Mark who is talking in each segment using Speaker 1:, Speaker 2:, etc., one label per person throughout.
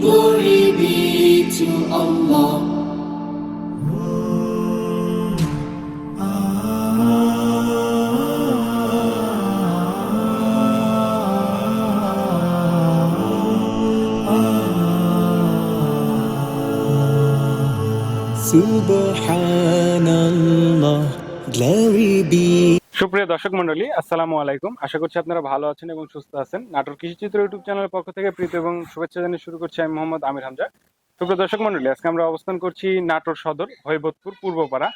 Speaker 1: Glory be to Allah.
Speaker 2: Subhanallah, glory be.
Speaker 3: সুপ্রিয় দর্শক মন্ডলী আসসালামু আলাইকুম। আশা করছি আপনারা ভালো আছেন এবং সুস্থ আছেন। নাটোর কৃষিচিত্র ইউটিউব চ্যানেলের পক্ষ থেকে প্রীতি এবং শুভেচ্ছা জানিয়ে শুরু করছি আমি মোহাম্মদ আমির হামজা। সুপ্রিয় দর্শক মন্ডলী আজকে আমরা অবস্থান করছি নাটোর সদর হৈবতপুর পূর্বপাড়া।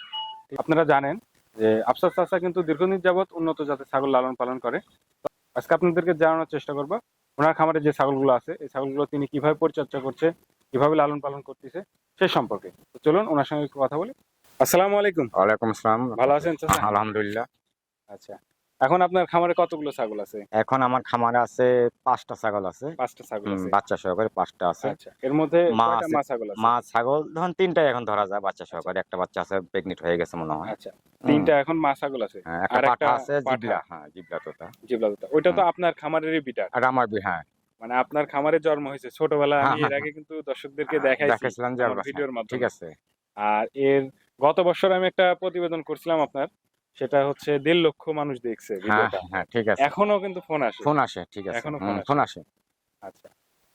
Speaker 3: আপনারা জানেন যে আফসার চাচা কিন্তু দীর্ঘদিন যাবৎ উন্নত জাতের ছাগল লালন পালন করে। আজকে আপনাদেরকে জানানোর চেষ্টা করব ওনার খামারে যে ছাগলগুলো আছে এই ছাগলগুলো তিনি কীভাবে পরিচর্যা করছে কীভাবে লালন পালন করতেছে সে সম্পর্কে। তো চলুন ওনার সঙ্গে একটু কথা বলি। আসসালামু আলাইকুম।
Speaker 4: ওয়ালাইকুম আসসালাম।
Speaker 3: ভালো আছেন
Speaker 4: আলহামদুলিল্লাহ।
Speaker 3: আচ্ছা। এখন আপনার খামারে কতগুলো ছাগল আছে?
Speaker 4: এখন আমার খামারে আছে পাঁচটা ছাগল আছে।
Speaker 3: পাঁচটা ছাগল আছে।
Speaker 4: বাচ্চা সহকারে পাঁচটা আছে।
Speaker 3: আচ্ছা এর মধ্যে
Speaker 4: মা
Speaker 3: কয়টা মা ছাগল আছে?
Speaker 4: মা ছাগল ধরুন এখন ধরা যায় বাচ্চা সহকারে। একটা বাচ্চা আছে হয়ে গেছে মনে হয়।
Speaker 3: আচ্ছা তিনটা এখন মা ছাগল আছে।
Speaker 4: হ্যাঁ,
Speaker 3: আর একটা
Speaker 4: আছে জিবলা হ্যাঁ জিবলা তোতা।
Speaker 3: জিবলা দুটা ওইটা তো আপনার খামারেরই বিটার।
Speaker 4: আর আমার বি- হ্যাঁ।
Speaker 3: মানে আপনার খামারে জন্ম হয়েছে। ছোটবেলা আমি
Speaker 4: হ্যাঁ,
Speaker 3: এর
Speaker 4: হ্যাঁ,
Speaker 3: আগে কিন্তু দর্শকদেরকে দেখাইছি
Speaker 4: দেখেছিলাম যে
Speaker 3: আমরা- ভিডিওর মাধ্যমে।
Speaker 4: ঠিক আছে।
Speaker 3: আর এর গত বছর আমি একটা প্রতিবেদন করছিলাম আপনার। সেটা হচ্ছে দেড় লক্ষ মানুষ দেখছে
Speaker 4: হ্যাঁ
Speaker 3: ভিডিওটা।
Speaker 4: হ্যাঁ ঠিক আছে।
Speaker 3: এখনও কিন্তু ফোন আসে।
Speaker 4: ফোন আসে ঠিক আছে। এখনও
Speaker 3: ফোন আসে। আচ্ছা।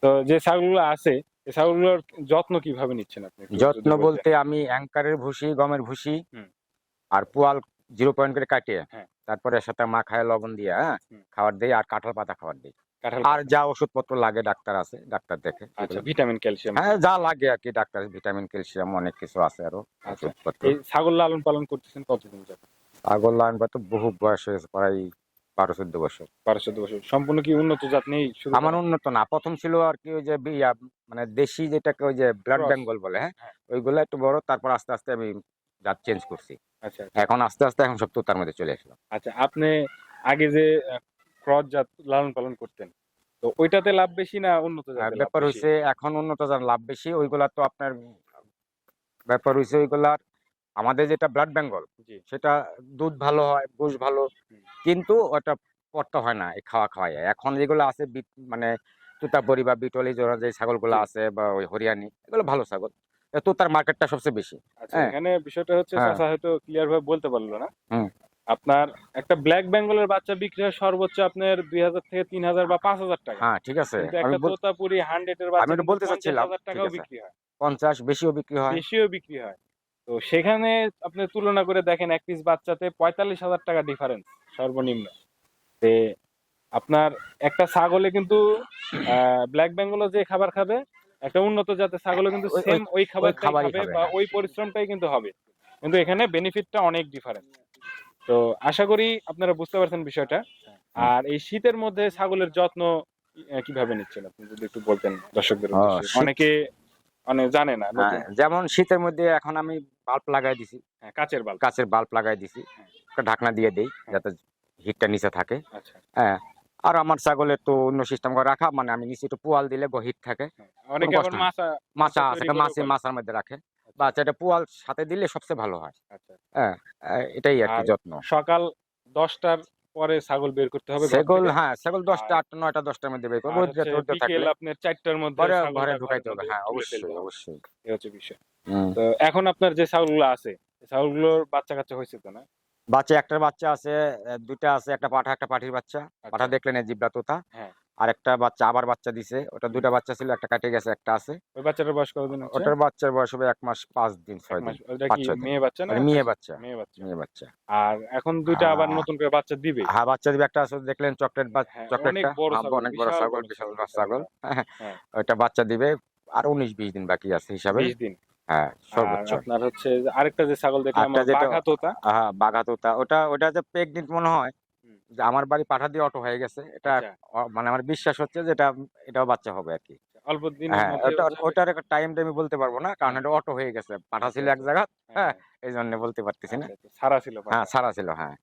Speaker 3: তো যে ছাগলগুলো আছে এই ছাগলগুলোর যত্ন কীভাবে নিচ্ছেন আপনি
Speaker 4: যত্ন বলতে আমি অ্যাঙ্কারের ভুসি গমের ভুসি আর পোয়াল জিরো পয়েন্ট করে কাটিয়ে
Speaker 3: হ্যাঁ।
Speaker 4: তারপরে সাথে মা খায় লবণ দিয়ে হ্যাঁ খাবার দিই আর কাঁঠাল পাতা খাবার দিই। আর যা ওষুধপত্র লাগে ডাক্তার আছে ডাক্তার দেখে
Speaker 3: আচ্ছা ভিটামিন ক্যালসিয়াম।
Speaker 4: হ্যাঁ যা লাগে আর কি ডাক্তার ভিটামিন ক্যালসিয়াম অনেক কিছু আছে আরও
Speaker 3: আচ্ছা। ছাগল লালন পালন করতেছেন কতদিন যাবে
Speaker 4: ছাগল লাইন তো বহু বয়স হয়েছে প্রায় বারো চোদ্দ বছর।
Speaker 3: বারো চোদ্দ বছর। সম্পূর্ণ কি উন্নত জাত নেই
Speaker 4: আমার উন্নত না। প্রথম ছিল আর কি ওই যে মানে দেশি যেটাকে ওই যে ব্লাড বেঙ্গল বলে হ্যাঁ?
Speaker 3: হ্যাঁ।
Speaker 4: ওইগুলো একটু বড় তারপর আস্তে আস্তে আমি জাত চেঞ্জ করছি।
Speaker 3: আচ্ছা
Speaker 4: এখন আস্তে আস্তে এখন সব তোতার মধ্যে চলে আসলাম।
Speaker 3: আচ্ছা আপনি আগে যে ক্রস জাত লালন পালন করতেন তো ওইটাতে লাভ বেশি না উন্নত জাতের
Speaker 4: ব্যাপার
Speaker 3: লাভ
Speaker 4: হয়েছে এখন উন্নত জাত লাভ বেশি ওইগুলা তো আপনার ব্যাপার হয়েছে ওইগুলার আমাদের যেটা ব্লাড বেঙ্গল সেটা দুধ ভালো হয় গোশ ভালো কিন্তু ওটা পড়তে হয় না এই খাওয়া খাওয়াই এখন যেগুলো আছে মানে তুতাবরি বা বিটলি জোড়া যে ছাগলগুলো আছে বা ওই হরিয়ানি এগুলো ভালো ছাগল। এ তোতার মার্কেটটা সবচেয়ে বেশি
Speaker 3: আচ্ছা
Speaker 4: হ্যাঁ।
Speaker 3: এখানে বিষয়টা হচ্ছে
Speaker 4: হ্যাঁ।
Speaker 3: হয়তো ক্লিয়ার ভাবে বলতে পারল না। আপনার একটা ব্ল্যাক বেঙ্গলের বাচ্চা বিক্রি হয় সর্বোচ্চ আপনার দুই হাজার থেকে তিন হাজার বা পাঁচ হাজার টাকা।
Speaker 4: হ্যাঁ ঠিক আছে।
Speaker 3: একটা তোতাপুরি হান্ড্রেড এর বাচ্চা
Speaker 4: বলতে চাচ্ছিলাম,
Speaker 3: টাকাও বিক্রি হয়।
Speaker 4: পঞ্চাশ বেশিও বিক্রি হয়।
Speaker 3: বেশিও বিক্রি হয়। তো সেখানে আপনি তুলনা করে দেখেন এক পিস বাচ্চাতে পঁয়তাল্লিশ হাজার টাকা ডিফারেন্স সর্বনিম্ন। তে আপনার একটা ছাগলে কিন্তু ব্ল্যাক বেঙ্গলও যে খাবার খাবে একটা উন্নত জাতের ছাগলে কিন্তু সেম ওই
Speaker 4: খাবারই
Speaker 3: খাবে বা
Speaker 4: হ্যাঁ।
Speaker 3: ওই পরিশ্রমটাই কিন্তু হবে। কিন্তু এখানে বেনিফিটটা অনেক ডিফারেন্ট তো আশা করি আপনারা বুঝতে পারছেন বিষয়টা। আর এই শীতের মধ্যে ছাগলের যত্ন কীভাবে নিচ্ছেন আপনি যদি একটু বলতেন দর্শকদের অনেকে অনেক জানে না
Speaker 4: হ্যাঁ, যেমন শীতের মধ্যে এখন আমি বাল্ব লাগাই দিছি।
Speaker 3: হ্যাঁ, কাচের বাল্ব।
Speaker 4: কাচের বাল্ব লাগাই দিছি।
Speaker 3: হ্যাঁ।
Speaker 4: একটা ঢাকনা দিয়ে দেই যাতে হিটটা নিচে থাকে।
Speaker 3: আচ্ছা।
Speaker 4: হ্যাঁ আর আমার ছাগলের তো অন্য সিস্টেম করে রাখা মানে আমি নিচে একটু পোয়াল দিলে হিট থাকে।
Speaker 3: হ্যাঁ, অনেকে মাছা
Speaker 4: মাছা আছে মাছে। মাছার মধ্যে রাখে। বা এটা পোয়াল সাথে দিলে সবচেয়ে ভালো হয়।
Speaker 3: আচ্ছা।
Speaker 4: হ্যাঁ এটাই আর কি যত্ন।
Speaker 3: সকাল দশটার পরে ছাগল বের করতে হবে
Speaker 4: ছাগল হ্যাঁ ছাগল দশটা আটটা নয়টা দশটার মধ্যে বের করব
Speaker 3: বিকেল আপনার চারটার মধ্যে
Speaker 4: ঘরে ঢুকাইতে হবে হ্যাঁ অবশ্যই অবশ্যই।
Speaker 3: এই হচ্ছে বিষয়। তো এখন আপনার যে ছাগলগুলো আছে ছাগলগুলোর বাচ্চা কাচ্চা হয়েছে তো না?
Speaker 4: বাচ্চা একটার বাচ্চা আছে দুটা দুইটা আছে একটা পাঠা একটা পাঠির বাচ্চা। পাঠা দেখলেন জিব্রা তোতা।
Speaker 3: হ্যাঁ।
Speaker 4: আর একটা বাচ্চা আবার বাচ্চা দিছে। ওটা দুটা বাচ্চা ছিল একটা কাটে গেছে একটা আছে।
Speaker 3: ওই বাচ্চাটার বয়স কতদিন
Speaker 4: ওটার বাচ্চার বয়স হবে এক মাস পাঁচ দিন ছয় দিন।
Speaker 3: ওটা মেয়ে বাচ্চা না
Speaker 4: মেয়ে বাচ্চা
Speaker 3: মেয়ে বাচ্চা?
Speaker 4: মেয়ে বাচ্চা।
Speaker 3: আর এখন দুইটা আবার নতুন করে বাচ্চা দিবে?
Speaker 4: হ্যাঁ বাচ্চা দিবে একটা আছে দেখলেন চকলেট
Speaker 3: হ্যাঁ,
Speaker 4: চকলেটটা?
Speaker 3: অনেক বড়
Speaker 4: হ্যাঁ,
Speaker 3: ছাগল, বিশাল
Speaker 4: ছাগল
Speaker 3: হ্যাঁ।
Speaker 4: ওইটা বাচ্চা দিবে আর উনিশ বিশ দিন বাকি আছে হিসাবে।
Speaker 3: বিশ দিন?
Speaker 4: হ্যাঁ সর্বোচ্চ।
Speaker 3: আপনার হচ্ছে আরেকটা যে ছাগল দেখলাম বাঘা তোতা
Speaker 4: হ্যাঁ বাঘা তোতা ওটা ওটা যে প্রেগনেন্ট মনে হয়। যে আমার বাড়ি পাঠা দিয়ে অটো হয়ে গেছে। এটা
Speaker 3: আচ্ছা।
Speaker 4: মানে আমার বিশ্বাস হচ্ছে যে এটা এটাও বাচ্চা হবে আর কি
Speaker 3: অল্প দিনের
Speaker 4: হ্যাঁ ওটার একটা টাইমটা আমি বলতে পারব না কারণ এটা অটো হয়ে গেছে। পাঠা ছিল এক জায়গা হ্যাঁ। এই জন্য বলতে পারতেছি না।
Speaker 3: আচ্ছা, আচ্ছা, সারা ছিল
Speaker 4: হ্যাঁ সারা ছিল হ্যাঁ।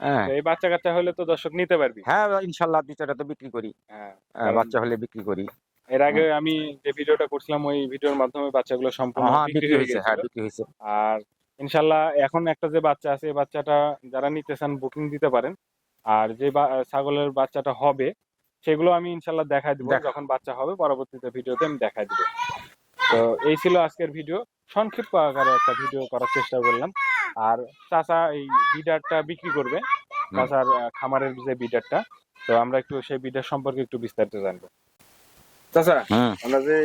Speaker 4: হ্যাঁ।
Speaker 3: এই বাচ্চা কাচ্চা হলে তো দর্শক নিতে পারবি।
Speaker 4: হ্যাঁ ইনশাল্লাহ বিচারটা তো বিক্রি করি।
Speaker 3: হ্যাঁ
Speaker 4: হ্যাঁ, বাচ্চা হলে বিক্রি করি।
Speaker 3: এর আগে আমি যে ভিডিওটা করছিলাম ওই ভিডিওর মাধ্যমে বাচ্চাগুলো সম্পূর্ণ
Speaker 4: হ্যাঁ
Speaker 3: বিক্রি হয়ে
Speaker 4: হয়েছে হ্যাঁ বিক্রি হয়েছে।
Speaker 3: আর ইনশাল্লাহ এখন একটা যে বাচ্চা আছে এই বাচ্চাটা যারা নিতে চান বুকিং দিতে পারেন। আর যে ছাগলের বাচ্চাটা হবে সেগুলো আমি ইনশাল্লাহ দেখাই দিব যখন বাচ্চা হবে পরবর্তীতে ভিডিওতে আমি দেখাই দিব। তো এই ছিল আজকের ভিডিও। সংক্ষিপ্ত আকারে একটা ভিডিও করার চেষ্টা করলাম। আর চাচা এই বিডারটা বিক্রি করবে চাচার খামারের যে বিডারটা তো আমরা একটু সেই বিডার সম্পর্কে একটু বিস্তারিত জানব। চাচা আমরা যে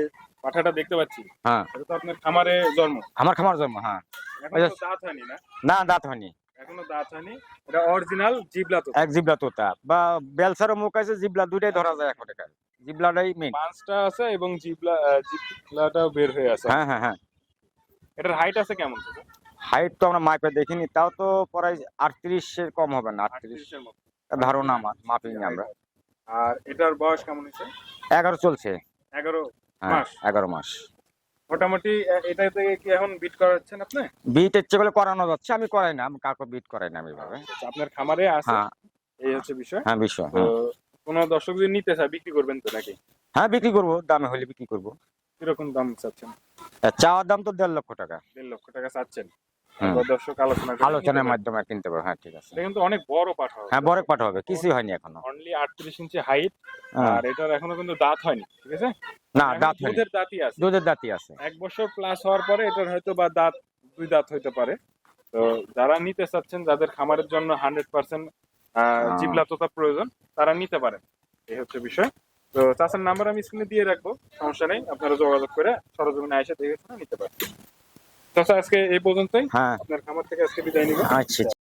Speaker 3: পাঠাটা দেখতে পাচ্ছি
Speaker 4: হ্যাঁ।
Speaker 3: এটা তো আপনার খামারে জন্ম?
Speaker 4: আমার খামার জন্ম হ্যাঁ। আচ্ছা।
Speaker 3: দাঁত হয়নি না?
Speaker 4: না দাঁত হয়নি।
Speaker 3: এখনও দাঁত হয়নি। এটা অরিজিনাল জিবলা তো
Speaker 4: এক জিবলা তোতা। বা বেলসারও মুখ আছে জিবলা দুইটাই ধরা যায় এখন এখানে জিবলাটাই মেন
Speaker 3: পাঁচটা আছে এবং জিবলা জিবলাটাও বের হয়ে আছে।
Speaker 4: হ্যাঁ হ্যাঁ হ্যাঁ।
Speaker 3: এটার হাইট আছে কেমন
Speaker 4: হাইট তো আমরা মাপে দেখিনি তাও তো প্রায় আটত্রিশের কম হবে না আটত্রিশ।
Speaker 3: আটত্রিশের
Speaker 4: ধারণা আমার মাপিনি আমরা।
Speaker 3: আর এটার বয়স কেমন হয়েছে?
Speaker 4: এগারো চলছে।
Speaker 3: এগারো
Speaker 4: হ্যাঁ
Speaker 3: মাস?
Speaker 4: এগারো মাস।
Speaker 3: মোটামুটি এটা থেকে কি এখন বিট করাচ্ছেন আপনি?
Speaker 4: বিট ইচ্ছে করে করানো যাচ্ছে আমি করাই না আমি কাউকে বিট করাই না আমি ভাবে
Speaker 3: আচ্ছা, আপনার খামারে আছে?
Speaker 4: হ্যাঁ।
Speaker 3: এই হচ্ছে বিষয়।
Speaker 4: হ্যাঁ বিষয় হ্যাঁ।
Speaker 3: কোন দর্শক যদি নিতে চায় বিক্রি করবেন তো নাকি?
Speaker 4: হ্যাঁ বিক্রি করব দামে হলে বিক্রি করব।
Speaker 3: কীরকম দাম চাচ্ছেন?
Speaker 4: চাওয়ার দাম তো দেড় লক্ষ টাকা।
Speaker 3: দেড় লক্ষ টাকা চাচ্ছেন। এবার দর্শক আলোচনা
Speaker 4: আলোচনার মাধ্যমে কিনতে পারব হ্যাঁ ঠিক আছে।
Speaker 3: কিন্তু অনেক বড় পাঠা
Speaker 4: হ্যাঁ বড় পাঠা হবে কিছুই হয়নি এখনও।
Speaker 3: অনলি আটত্রিশ ইঞ্চি হাইট
Speaker 4: হ্যাঁ।
Speaker 3: আর এটার এখনও কিন্তু দাঁত হয়নি ঠিক আছে?
Speaker 4: না দাঁত
Speaker 3: দুধের দাঁতই আছে।
Speaker 4: দুধের দাঁতই আছে।
Speaker 3: এক বছর প্লাস হওয়ার পরে এটার হয়তো বা দাঁত দুই দাঁত হইতে পারে। তো যারা নিতে চাচ্ছেন যাদের খামারের জন্য হান্ড্রেড পার্সেন্ট জিবলাততা প্রয়োজন তারা নিতে পারেন। এই হচ্ছে বিষয়। তো চাচার নাম্বার আমি স্ক্রিনে দিয়ে রাখব সমস্যা নেই। আপনারা যোগাযোগ করে সরজমিনে এসে দেখে নিতে পারেন। চাচা আজকে এই পর্যন্তই।
Speaker 4: হ্যাঁ।
Speaker 3: আপনার খামার থেকে আজকে বিদায় নিব।
Speaker 4: আচ্ছা